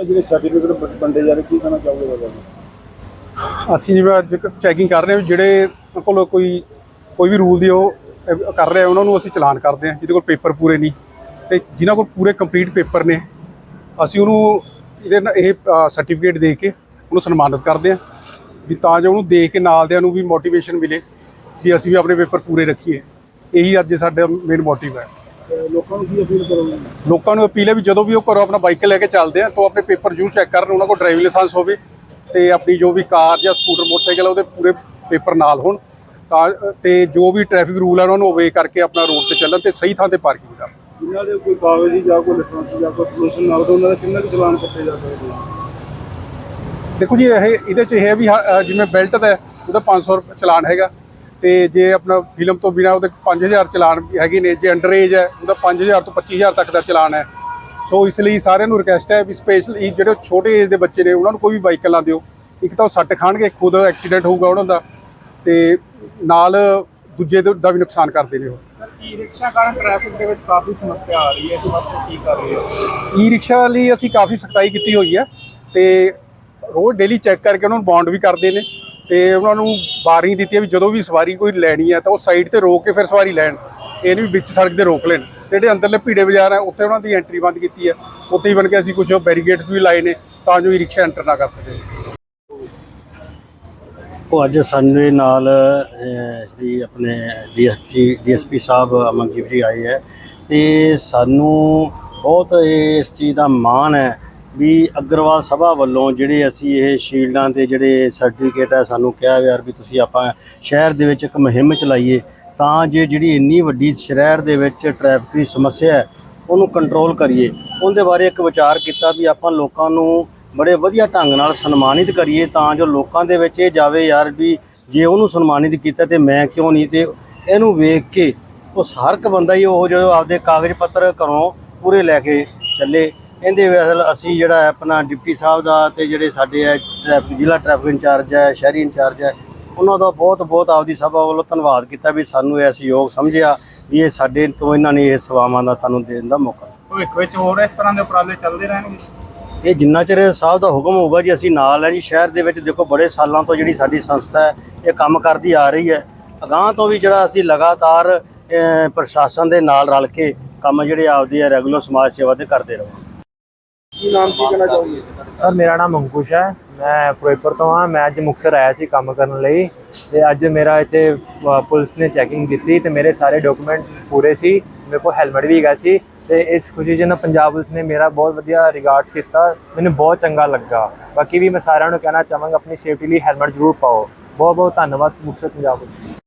ਇਹ ਜਿਹੜੇ ਸਰਟੀਫਿਕੇਟ ਵੰਡੇ ਜਾ ਰਹੇ, ਕੀ ਕਹਿਣਾ ਚਾਹੋਗੇ ਇਹਦੇ ਬਾਰੇ? ਅਸੀਂ ਜਿਵੇਂ ਅੱਜ ਚੈਕਿੰਗ ਕਰ ਰਹੇ ਹਾਂ ਵੀ ਜਿਹੜੇ ਕੋਲ ਕੋਈ ਕੋਈ ਵੀ ਰੂਲ ਦੀ ਉਹ ਕਰ ਰਿਹਾ, ਉਹਨਾਂ ਨੂੰ ਅਸੀਂ ਚਲਾਨ ਕਰਦੇ ਹਾਂ, ਜਿਹਦੇ ਕੋਲ ਪੇਪਰ ਪੂਰੇ ਨਹੀਂ। ਤੇ ਜਿਨ੍ਹਾਂ ਕੋਲ ਪੂਰੇ ਕੰਪਲੀਟ ਪੇਪਰ ਨੇ, ਅਸੀਂ ਉਹਨੂੰ ਇਹਦੇ ਨਾਲ ਇਹ ਸਰਟੀਫਿਕੇਟ ਦੇ ਕੇ ਉਹਨੂੰ ਸਨਮਾਨਿਤ ਕਰਦੇ ਹਾਂ। ਵੀ ਤਾਂ ਜੋ ਉਹਨੂੰ ਦੇਖ ਕੇ ਨਾਲਦਿਆਂ ਨੂੰ ਵੀ ਮੋਟੀਵੇਸ਼ਨ ਮਿਲੇ, ਵੀ ਅਸੀਂ ਵੀ ਆਪਣੇ ਪੇਪਰ ਪੂਰੇ ਰੱਖੀਏ। ਇਹੀ ਅੱਜ ਸਾਡਾ ਮੇਨ ਮੋਟਿਵ ਹੈ। ਲੋਕਾਂ ਨੂੰ ਕੀ ਅਪੀਲ ਕਰੋਗੇ? ਲੋਕਾਂ ਨੂੰ ਅਪੀਲ ਹੈ ਵੀ ਜਦੋਂ ਵੀ ਉਹ ਘਰੋਂ ਆਪਣਾ ਬਾਈਕ ਲੈ ਕੇ ਚੱਲਦੇ ਆ ਤਾਂ ਆਪਣੇ ਪੇਪਰ ਜ਼ਰੂਰ ਚੈੱਕ ਕਰਨ ਉਹਨਾਂ ਕੋਲ ਡਰਾਈਵਿੰਗ ਲਾਇਸੈਂਸ ਹੋਵੇ ਤੇ ਆਪਣੀ ਜੋ ਵੀ ਕਾਰ ਜਾਂ ਸਕੂਟਰ ਮੋਟਰਸਾਈਕਲ ਉਹਦੇ ਪੂਰੇ ਪੇਪਰ ਨਾਲ ਹੋਣ। ਤਾਂ ਤੇ ਜੋ ਵੀ ਟ੍ਰੈਫਿਕ ਰੂਲ ਆ ਉਹਨਾਂ ਨੂੰ ਓਬੇ ਕਰਕੇ ਆਪਣਾ ਰੋਡ ਤੇ ਚੱਲਣ ਤੇ ਸਹੀ ਥਾਂ ਤੇ ਪਾਰਕਿੰਗ ਕਰਨ ਜਿਨ੍ਹਾਂ ਦੇ ਕੋਈ ਕਾਗਜ਼ੀ ਜਾਂ ਕੋਈ ਲਾਇਸੈਂਸ ਜਾਂ ਕੋਈ ਪੋਲੂਸ਼ਨ ਨਾ ਹੋਵੇ ਉਹਨਾਂ ਦਾ ਕਿੰਨਾ ਕੁ ਚਲਾਨ ਕੱਟੇ ਜਾ ਸਕਦੇ ਆ ਦੇਖੋ ਜੀ ਇਹ ਇਹਦੇ ਚ ਇਹ ਹੈ ਵੀ ਜਿਵੇਂ ਬੈਲਟ ਦਾ ਉਹਦਾ 500 ਰੁਪਏ ਚਲਾਨ ਹੈਗਾ। ਤੇ ਜੇ ਆਪਣਾ ਫਿਲਮ ਤੋਂ ਬਿਨਾ ਉਹਦੇ 5000 ਚਲਾਨ ਹੈਗੇ ਨੇ ਜੇ ਅੰਡਰ ਏਜ ਹੈ ਉਹਦਾ 5000 ਤੋਂ 25000 ਤੱਕ ਦਾ ਚਲਾਨ ਹੈ। ਸੋ ਇਸ ਲਈ ਸਾਰਿਆਂ ਨੂੰ ਰਿਕਵੈਸਟ ਹੈ ਵੀ ਸਪੈਸ਼ਲੀ ਜਿਹੜੇ ਛੋਟੇ ਏਜ ਦੇ ਬੱਚੇ ਨੇ ਉਹਨਾਂ ਨੂੰ ਕੋਈ ਵੀ ਬਾਈਕ ਲਾ ਦਿਓ। ਇੱਕ ਤਾਂ ਉਹ ਸੱਟ ਖਾਣਗੇ ਖੁਦ ਐਕਸੀਡੈਂਟ ਹੋਊਗਾ ਉਹਨਾਂ ਦਾ ਤੇ ਨਾਲ ਦੂਜੇ ਦੇ- ਦਾ ਵੀ ਨੁਕਸਾਨ ਕਰਦੇ ਨੇ ਉਹ। ਸਰ ਈ ਰਿਕਸ਼ਾ ਕਾਰਨ ਟ੍ਰੈਫਿਕ ਦੇ ਵਿੱਚ ਕਾਫੀ ਸਮੱਸਿਆ ਆ ਰਹੀ ਹੈ ਇਸ ਵਾਸਤੇ ਕੀ ਕਰ ਰਹੇ ਹੋ? ਈ ਰਿਕਸ਼ਾ ਲਈ ਅਸੀਂ ਕਾਫੀ ਸਖਤਾਈ ਕੀਤੀ ਹੋਈ ਹੈ ਤੇ ਰੋਜ਼ ਡੇਲੀ ਚੈੱਕ ਕਰਕੇ ਉਹਨਾਂ ਨੂੰ ਬੌਂਡ ਵੀ ਕਰਦੇ ਨੇ। ਤੇ ਉਹਨਾਂ ਨੂੰ ਵਾਰਨਿੰਗ ਦਿੱਤੀ ਹੈ ਵੀ ਜਦੋਂ ਵੀ ਸਵਾਰੀ ਕੋਈ ਲੈਣੀ ਹੈ ਤਾਂ ਉਹ ਸਾਈਡ ਤੇ ਰੋਕ ਕੇ ਫਿਰ ਸਵਾਰੀ ਲੈਣ। ਇਹ ਨਹੀਂ ਵੀ ਵਿੱਚ ਸੜਕ ਤੇ ਰੋਕ ਲੈਣ। ਜਿਹੜੇ ਅੰਦਰਲੇ ਭੀੜੇ ਬਾਜ਼ਾਰ ਹੈ ਉੱਥੇ ਉਹਨਾਂ ਦੀ ਐਂਟਰੀ ਬੰਦ ਕੀਤੀ ਹੈ। ਉੱਥੇ ਹੀ ਬਣ ਕੇ ਅਸੀਂ ਕੁਝ ਬੈਰੀਗੇਡਸ ਵੀ ਲਾਏ ਨੇ ਤਾਂ ਜੋ ਈ ਰਿਕਸ਼ਾ ਐਂਟਰ ਨਾ ਕਰ ਸਕੇ। ਉਹ ਅੱਜ ਸਾਡੇ ਨਾਲ ਅਹ, ਜਿਹੜੀ ਆਪਣੇ ਡੀਐਸਪੀ ਡੀਐਸਪੀ ਸਾਹਿਬ ਅਮਨਦੀਪ ਜੀ ਆਏ ਹੈ। ਤੇ ਸਾਨੂੰ ਬਹੁਤ ਇਸ ਚੀਜ਼ ਦਾ ਮਾਣ ਹੈ ਵੀ ਅਗਰਵਾਲ ਸਭਾ ਵੱਲੋਂ ਜਿਹੜੇ ਅਸੀਂ ਇਹ ਸ਼ੀਲਡਾਂ ਦੇ ਜਿਹੜੇ ਸਰਟੀਫਿਕੇਟ ਹੈ, ਸਾਨੂੰ ਕਿਹਾ ਯਾਰ ਵੀ ਤੁਸੀਂ ਆਪਾਂ ਸ਼ਹਿਰ ਦੇ ਵਿੱਚ ਇੱਕ ਮੁਹਿੰਮ ਚਲਾਈਏ, ਤਾਂ ਜੇ ਜਿਹੜੀ ਇੰਨੀ ਵੱਡੀ ਸ਼ਹਿਰ ਦੇ ਵਿੱਚ ਟ੍ਰੈਫਿਕ ਦੀ ਸਮੱਸਿਆ ਹੈ, ਉਹਨੂੰ ਕੰਟਰੋਲ ਕਰੀਏ। ਉਹਦੇ ਬਾਰੇ ਇੱਕ ਵਿਚਾਰ ਕੀਤਾ ਵੀ ਆਪਾਂ ਲੋਕਾਂ ਨੂੰ ਬੜੇ ਵਧੀਆ ਢੰਗ ਨਾਲ ਸਨਮਾਨਿਤ ਕਰੀਏ, ਤਾਂ ਜੋ ਲੋਕਾਂ ਦੇ ਵਿੱਚ ਇਹ ਜਾਵੇ ਯਾਰ ਵੀ ਜੇ ਉਹਨੂੰ ਸਨਮਾਨਿਤ ਕੀਤਾ ਤੇ ਮੈਂ ਕਿਉਂ ਨਹੀਂ, ਤੇ ਇਹਨੂੰ ਵੇਖ ਕੇ ਉਹ ਹਰ ਇੱਕ ਬੰਦਾ ਹੀ ਉਹ ਜਦੋਂ ਆਪਦੇ ਕਾਗਜ਼ ਪੱਤਰ ਘਰੋਂ ਪੂਰੇ ਲੈ ਕੇ ਚੱਲੇ। ਇਹਦੇ ਵਿੱਚ ਅਸੀਂ ਜਿਹੜਾ ਆਪਣਾ ਡਿਪਟੀ ਸਾਹਿਬ ਦਾ ਤੇ ਜਿਹੜੇ ਸਾਡੇ ਹੈ ਟ੍ਰੈਫਿਕ ਜ਼ਿਲ੍ਹਾ ਟ੍ਰੈਫਿਕ ਇੰਚਾਰਜ ਹੈ ਸ਼ਹਿਰੀ ਇੰਚਾਰਜ ਹੈ ਉਹਨਾਂ ਦਾ ਬਹੁਤ ਬਹੁਤ ਆਪਦੀ ਸਭਾ ਵੱਲੋਂ ਧੰਨਵਾਦ ਕੀਤਾ ਵੀ ਸਾਨੂੰ ਇਹ ਸਹਿਯੋਗ ਸਮਝਿਆ ਵੀ ਇਹ ਸਾਡੇ ਤੋਂ ਇਹਨਾਂ ਨੇ ਇਹ ਸੇਵਾਵਾਂ ਦਾ ਸਾਨੂੰ ਦੇਣ ਦਾ ਮੌਕਾ ਭਵਿੱਖ ਵਿੱਚ ਹੋਰ ਇਸ ਤਰ੍ਹਾਂ ਦੇ ਉਪਰਾਲੇ ਚੱਲਦੇ ਰਹਿਣਗੇ? ਇਹ ਜਿੰਨਾ ਚਿਰ ਸਾਹਿਬ ਦਾ ਹੁਕਮ ਹੋਊਗਾ ਜੀ ਅਸੀਂ ਨਾਲ ਹੈ ਜੀ ਸ਼ਹਿਰ ਦੇ ਵਿੱਚ ਦੇਖੋ ਬੜੇ ਸਾਲਾਂ ਤੋਂ ਜਿਹੜੀ ਸਾਡੀ ਸੰਸਥਾ ਹੈ ਇਹ ਕੰਮ ਕਰਦੀ ਆ ਰਹੀ ਹੈ। ਅਗਾਂਹ ਤੋਂ ਵੀ ਜਿਹੜਾ ਅਸੀਂ ਲਗਾਤਾਰ ਪ੍ਰਸ਼ਾਸਨ ਦੇ ਨਾਲ ਰਲ ਕੇ ਕੰਮ ਜਿਹੜੇ ਆਪਦੀ ਹੈ ਰੈਗੂਲਰ ਸਮਾਜ ਸੇਵਾ ਦੇ ਕਰਦੇ ਰਹਾਂਗੇ। ਕੀ ਨਾਮ, ਕੀ ਕਹਿਣਾ ਚਾਹੋਗੇ? ਸਰ, ਮੇਰਾ ਨਾਮ ਅੰਕੁਸ਼ ਹੈ। ਮੈਂ ਫਿਰੋਜ਼ਪੁਰ ਤੋਂ ਹਾਂ। ਮੈਂ ਅੱਜ ਮੁਕਤਸਰ ਆਇਆ ਸੀ ਕੰਮ ਕਰਨ ਲਈ। ਤੇ ਅੱਜ ਮੇਰਾ ਇੱਥੇ ਪੁਲਿਸ ਨੇ ਚੈਕਿੰਗ ਕੀਤੀ ਤੇ ਮੇਰੇ ਸਾਰੇ ਡਾਕੂਮੈਂਟ ਪੂਰੇ ਸੀ। ਮੇਰੇ ਕੋਲ ਹੈਲਮਟ ਵੀ ਹੈਗਾ ਸੀ। ਤੇ ਇਸ ਖੁਸ਼ੀ 'ਚ ਨਾ ਪੰਜਾਬ ਪੁਲਿਸ ਨੇ ਮੇਰਾ ਬਹੁਤ ਵਧੀਆ ਰਿਗਾਰਡਸ ਕੀਤਾ। ਮੈਨੂੰ ਬਹੁਤ ਚੰਗਾ ਲੱਗਾ। ਬਾਕੀ ਵੀ ਮੈਂ ਸਾਰਿਆਂ ਨੂੰ ਕਹਿਣਾ ਚਾਹਾਂਗਾ, ਆਪਣੀ ਸੇਫਟੀ ਲਈ ਹੈਲਮਟ ਜ਼ਰੂਰ ਪਾਓ। ਬਹੁਤ ਬਹੁਤ ਧੰਨਵਾਦ ਮੁਕਤਸਰ ਪੰਜਾਬ ਪੁਲਿਸ